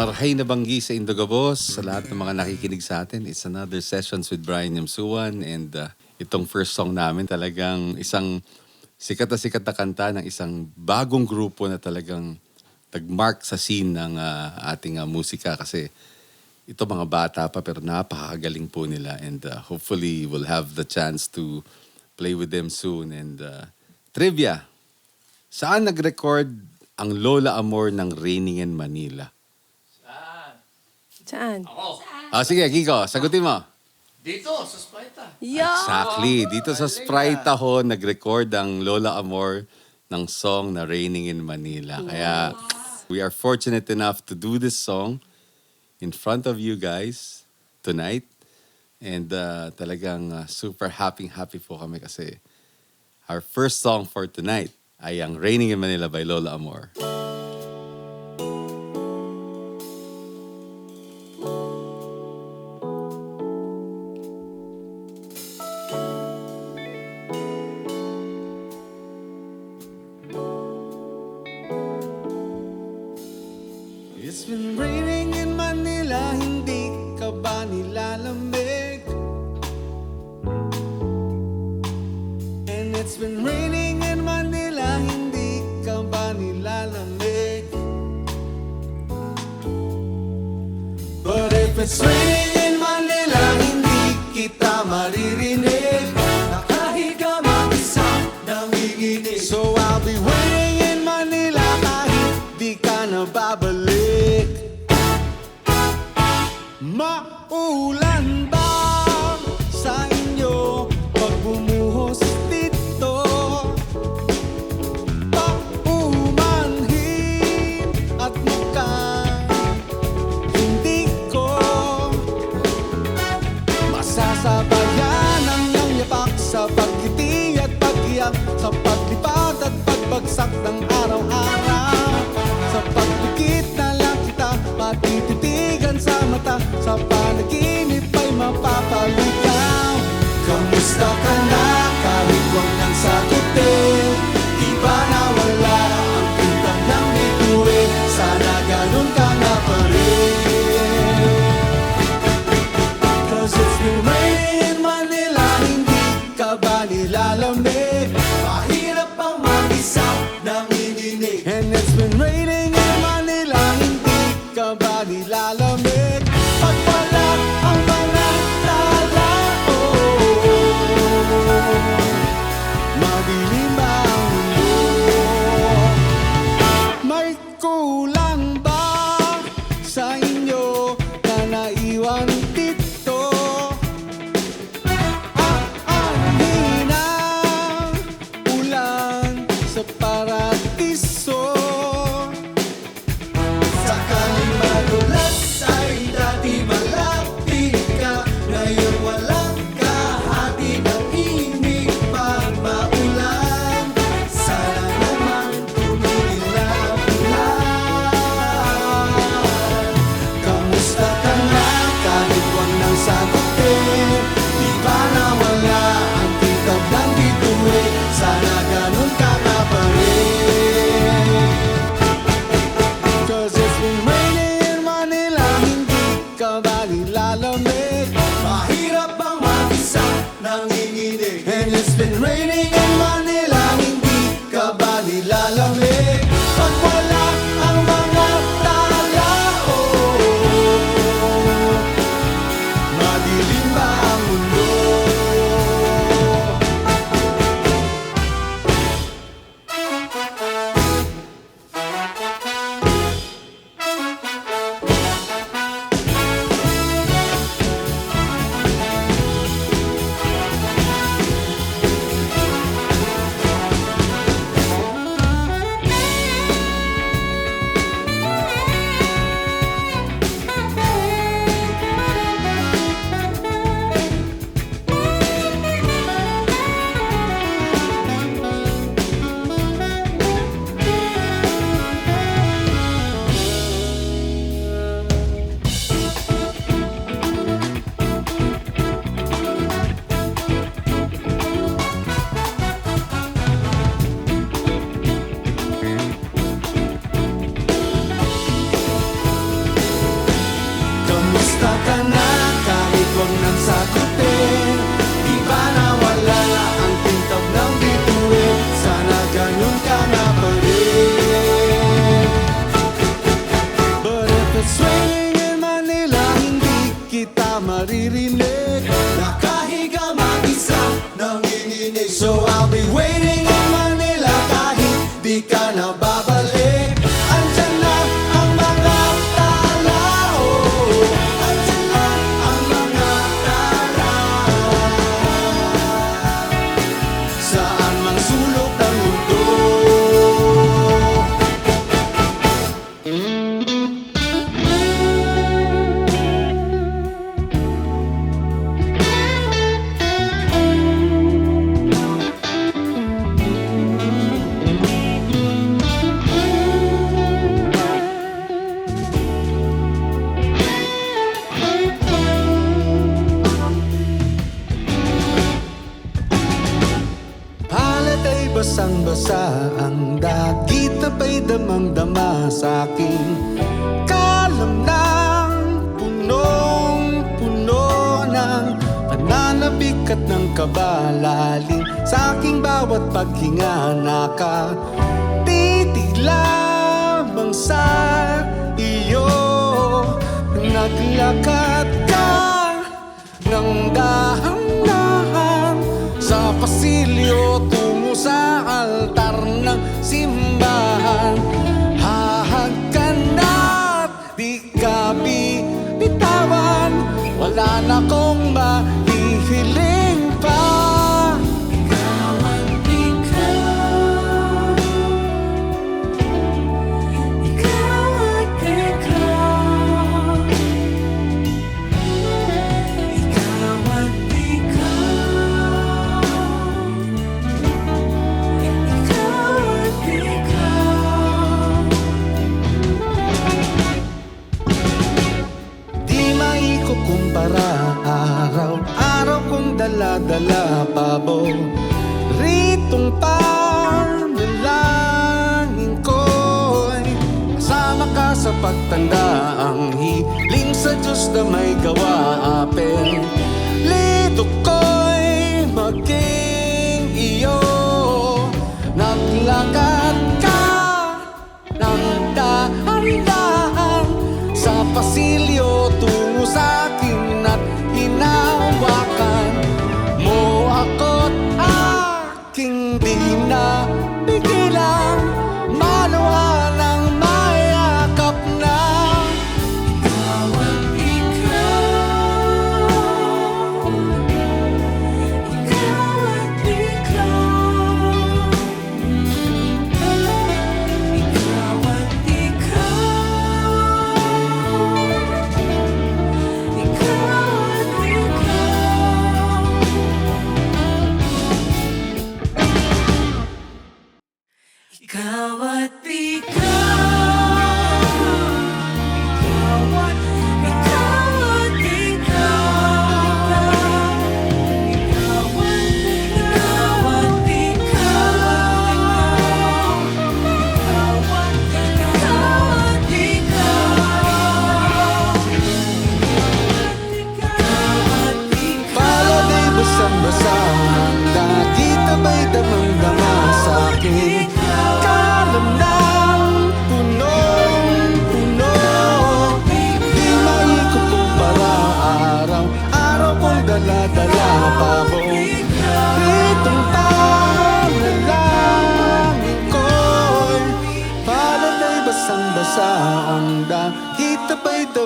Marhay na banggi sa Indogabos, sa lahat ng mga nakikinig sa atin. It's another Sessions with Brian Yamsuan and uh, itong first song namin talagang isang sikat na sikat na kanta ng isang bagong grupo na talagang nag-mark sa scene ng uh, ating uh, musika kasi ito mga bata pa pero napakagaling po nila and uh, hopefully we'll have the chance to play with them soon and uh, trivia saan nag-record ang Lola Amor ng Raining in Manila Saan? Ah, sige, Kiko, sagutin mo. Dito, sa. Yeah. Exactly. Dito sa Sprite ako, nag-record ang Lola Amor ng song na Raining in Manila. Kaya we are fortunate enough to do this song in front of you guys tonight. And uh, talagang uh, super happy, happy po kami kasi our first song for tonight ay ang Raining in Manila by Lola Amor. me sweet. Sa panaginip ay mapapaligaw Kamusta ka Naglakad ka ng dahan-dahan Sa pasilyo tungo sa dala pabo Ritong panalangin ko'y Kasama ka sa pagtanda. Ang hiling sa Diyos na may gawa apel Lito ko'y maging iyo. Naglakad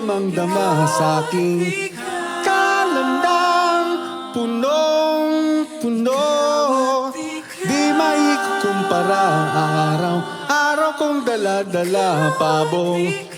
damang dama sa aking kalamdam Punong puno. Di maikukumpara ang araw Araw kong dala-dala pabong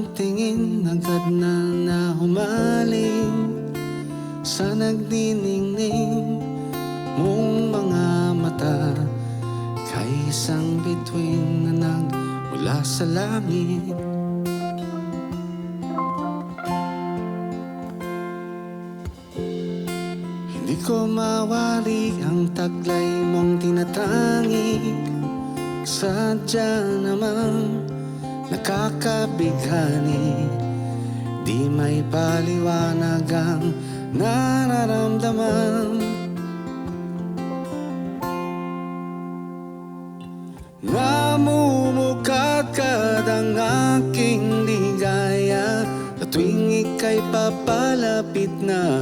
unang tingin agad na nahumaling Sa nagdiningning mong mga mata. Kay isang bituin na nagmula sa langit. Hindi ko mawari ang taglay mong tinatangi Sadya namang nakakabighani Di may paliwanag ang nararamdaman. Namumukadkad ang aking ligaya Sa tuwing ika'y papalapit na.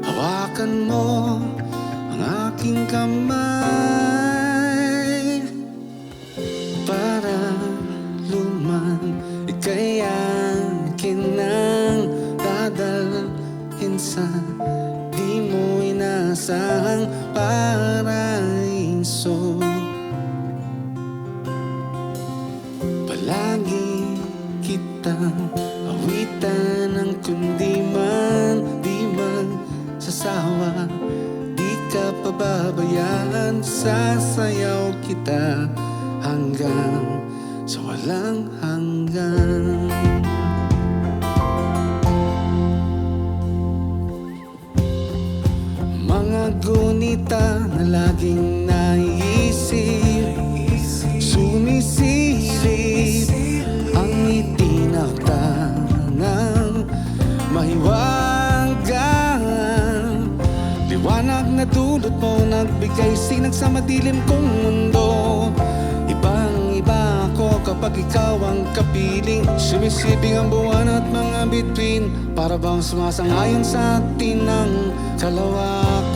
Hawakan mo ang aking kamay kitang awitan ng kundi man Di man sasawa Di ka pababayaan Sasayaw kita hanggang sa walang hanggan nagbigay sinag sa madilim kong mundo Ibang iba ako kapag ikaw ang kapiling. Sumisibing ang buwan at mga bituin Para bang sumasangayon sa atin ng kalawakan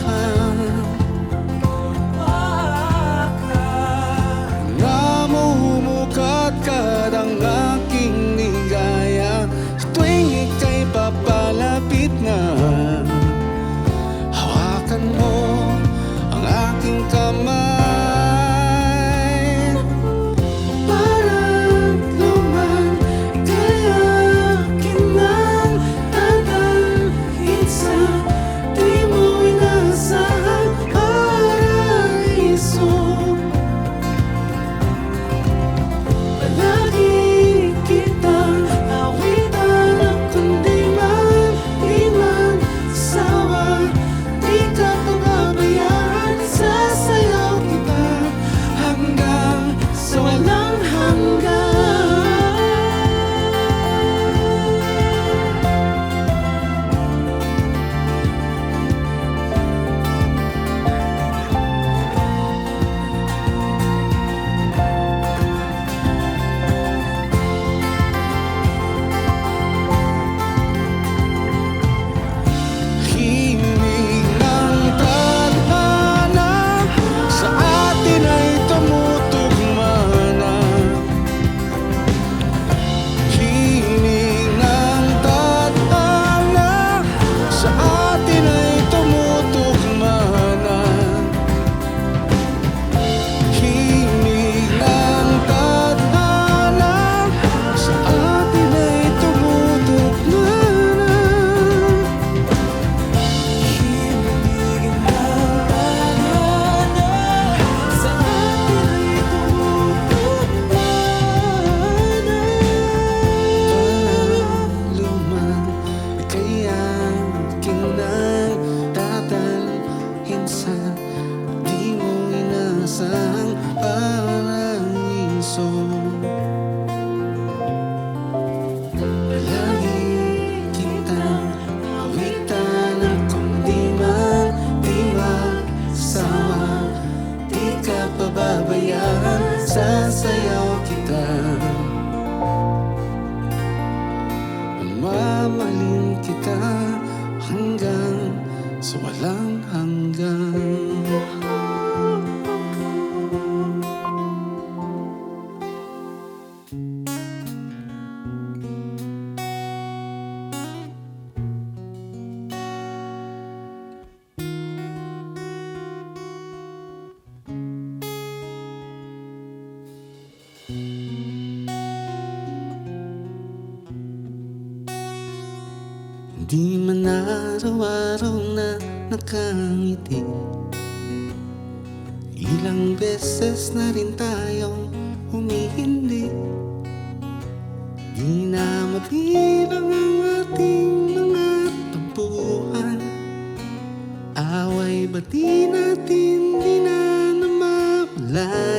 Di man araw-araw na nakangiti. Ilang beses na rin tayong humihindi. Di na mabilang ang ating mga tampuhan. Away ba di natin di na namamalayan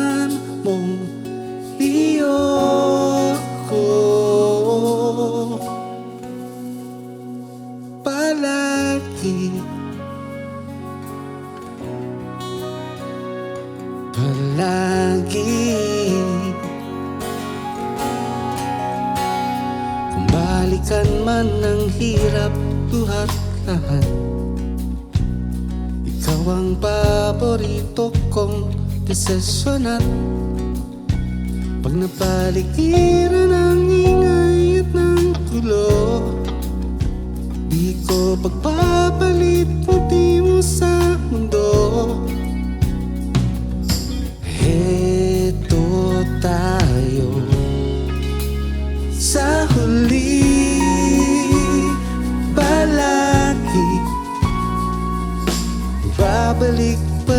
kong desisyon at Pag napaligiran ng ingay at ng gulo Di ko pagpapalit ngiti mo sa mundo. Heto tayo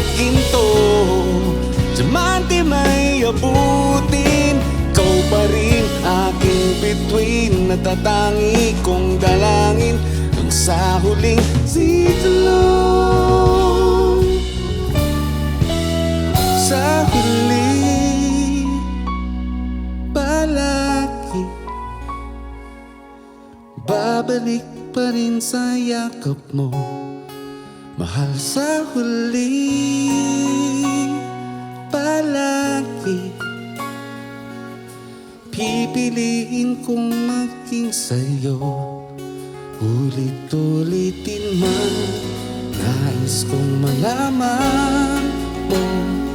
at ginto Diamante may abutin Ikaw pa rin aking bituin. Natatangi kong dalangin Hanggang sa huling sitalong Sa huli Palagi Babalik pa rin sa yakap mo sa huli Palagi Pipiliin kong maging sa'yo. Ulit-ulitin man Nais kong malaman kung iyo